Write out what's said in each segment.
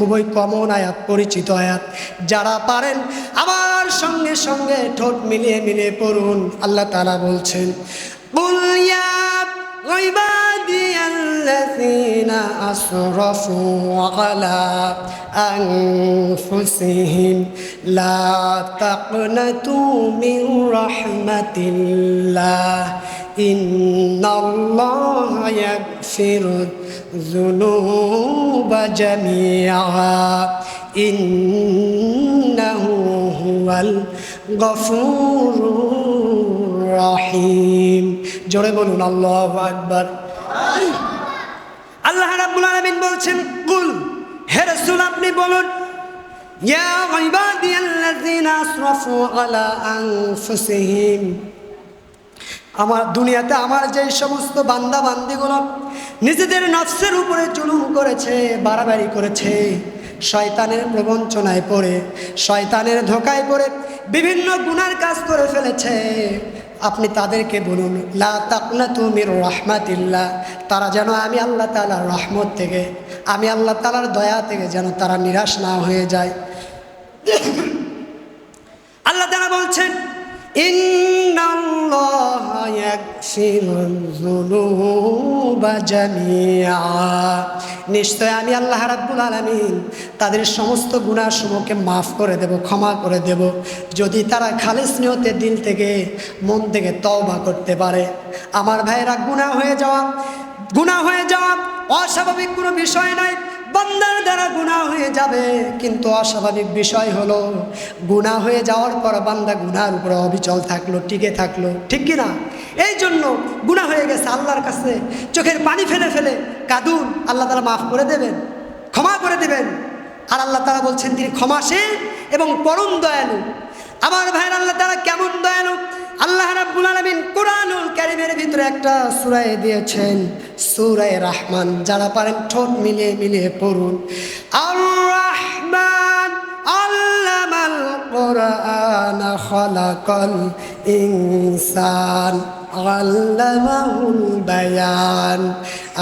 খুবই কমন আয়াত পরিচিত আয়াত যারা পারেন আমার সঙ্গে সঙ্গে ঠোঁট মিলিয়ে মিলিয়ে পড়ুন আল্লাহ তালা বলছেন قل يا عبادي الذين أسرفوا على أنفسهم لا تقنطوا من رحمة الله إن الله يغفر الذنوب جميعا إنه هو الغفور الرحيم জোরে বলুন আল্লাহু আকবার আল্লাহ রাব্বুল আলামিন বলছেন কুল হে রাসূল আপনি বলুন ইয়া ইবাদিয়াল্লাযিনা আসরাফু আলা আনফুসিহিম আমার দুনিয়াতে আমার যে সমস্ত বান্দা বান্দিগুলো নিজেদের নফসের উপরে জুলুম করেছে, বাড়াবাড়ি করেছে। শয়তানের প্রবঞ্চনায় পড়ে, শয়তানের ধোকায় পড়ে, বিভিন্ন গুনার কাজ করে ফেলেছে। আপনি তাদেরকে বলুন, লা তাকনা তুমির রহমাতিল্লাহ। তারা যেন আমি আল্লাহ তালার রহমত থেকে, আমি আল্লাহ তালার দয়া থেকে যেন তারা নিরাশ না হয়ে যায়। আল্লাহ তারা বলছেন নিশ্চয় আমি আল্লাহ রাব্বুল আলামিন তাদের সমস্ত গুনাহসমূহকে মাফ করে দেব, ক্ষমা করে দেব। যদি তারা খালিস নিয়তে দিল থেকে, মন থেকে তওবা করতে পারে। আমার ভাইয়েরা, গুনাহ হয়ে যাওয়া, গুনাহ হয়ে যাওয়া অস্বাভাবিক কোনো বিষয় নয়। বান্দার দ্বারা গুণা হয়ে যাবে। কিন্তু অস্বাভাবিক বিষয় হলো গুণা হয়ে যাওয়ার পর বান্দা গুনার উপরে অবিচল থাকল, টিকে থাকল। ঠিক কি না এই জন্য গুণা হয়ে গেছে আল্লাহর কাছে। চোখের পানি ফেলে ফেলে কাদুন, আল্লাহ তারা মাফ করে দেবেন, ক্ষমা করে দেবেন। আর আল্লাহ তারা বলছেন, তিনি ক্ষমাশীল এবং পরম দয়ালু। আমার ভাইয়ের আল্লাহ তারা কেমন দয়ালু? আল্লাহ রাব্বুল আলামিন কোরআনুল কারীমের ভিতরে একটা সূরা দিয়েছেন, সূরা রহমান, যারা পারেন ঠোঁট মিলিয়ে মিলিয়ে পড়ুন। আর রহমান আল্লামাল কোরআন খলাকাল ইনসান। আল্লামাহুল বায়ান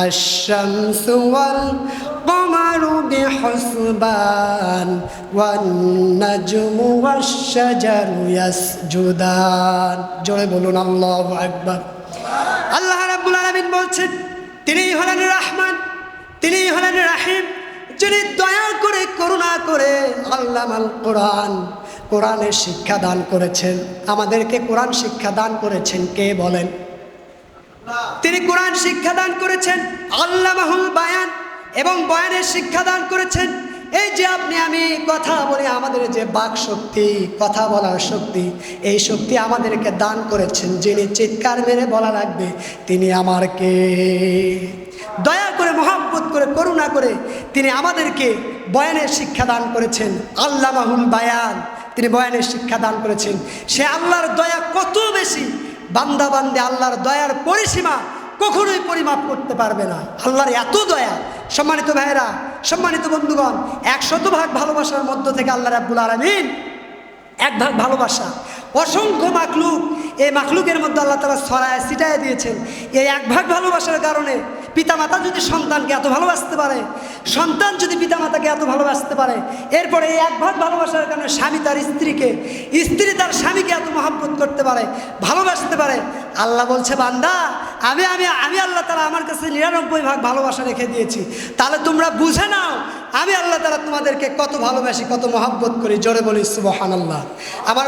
আশ-শামসু ওয়াল القمر بحسبان والنجم والشجر يسجدان জোরে বলুন আল্লাহু আকবার আল্লাহ রাব্বুল আলামিন বলছেন তিনিই হলেন রহমান তিনিই হলেন রাহিম যিনি দয়া করে করুণা করে আল্লামাল কোরআন কোরআনের শিক্ষা দান করেছেন। আমাদেরকে কোরআন শিক্ষা দান করেছেন কে বলেন? তিনি কোরআন শিক্ষা দান করেছেন আল্লামাহুল বায়ান এবং বয়ানের শিক্ষা দান করেছেন। এই যে আপনি, আমি কথা বলি আমাদের যে বাক শক্তি, কথা বলার শক্তি, এই শক্তি আমাদেরকে দান করেছেন। যিনি চিৎকার মেরে বলা রাখবে তিনি আমার কে? দয়া করে, মহাব্বত করে, করুণা করে তিনি আমাদেরকে বয়ানের শিক্ষা দান করেছেন আল্লামাহুল বায়ান। তিনি বয়ানের শিক্ষা দান করেছেন। সে আল্লাহর দয়া কত বেশি? বান্দা বান্দে আল্লাহর দয়ার পরিসীমা কখনোই পরিমাপ করতে পারবে না। আল্লাহর এত দয়া। সম্মানিত ভাইয়েরা, সম্মানিত বন্ধুগণ, একশত ভাগ ভালোবাসার মধ্য থেকে আল্লাহ রাব্বুল আলমিন এক ভাগ ভালোবাসা। অসংখ্য মাখলুক, এই মাখলুকের মধ্যে আল্লাহ তালা ছড়ায়, ছিটায় দিয়েছেন। এই এক ভাগ ভালোবাসার কারণে পিতামাতা যদি সন্তানকে এত ভালোবাসতে পারে সন্তান যদি পিতামাতাকে এত ভালোবাসতে পারে, এরপরে এই এক ভাগ ভালোবাসার কারণে স্বামী তার স্ত্রীকে, স্ত্রী তার স্বামীকে এত মহাব্বত করতে পারে, ভালোবাসতে পারে, আল্লাহ বলছে, বান্দা, আমি আমি আমি আল্লাহ তারা আমার কাছে নিরানব্বই ভাগ ভালোবাসা রেখে দিয়েছি। তাহলে তোমরা বুঝে নাও, আমি আল্লাহ তারা তোমাদেরকে কত ভালোবাসি, কত মহাব্বত করি। জোরে বলি সুবহান আল্লাহ আমার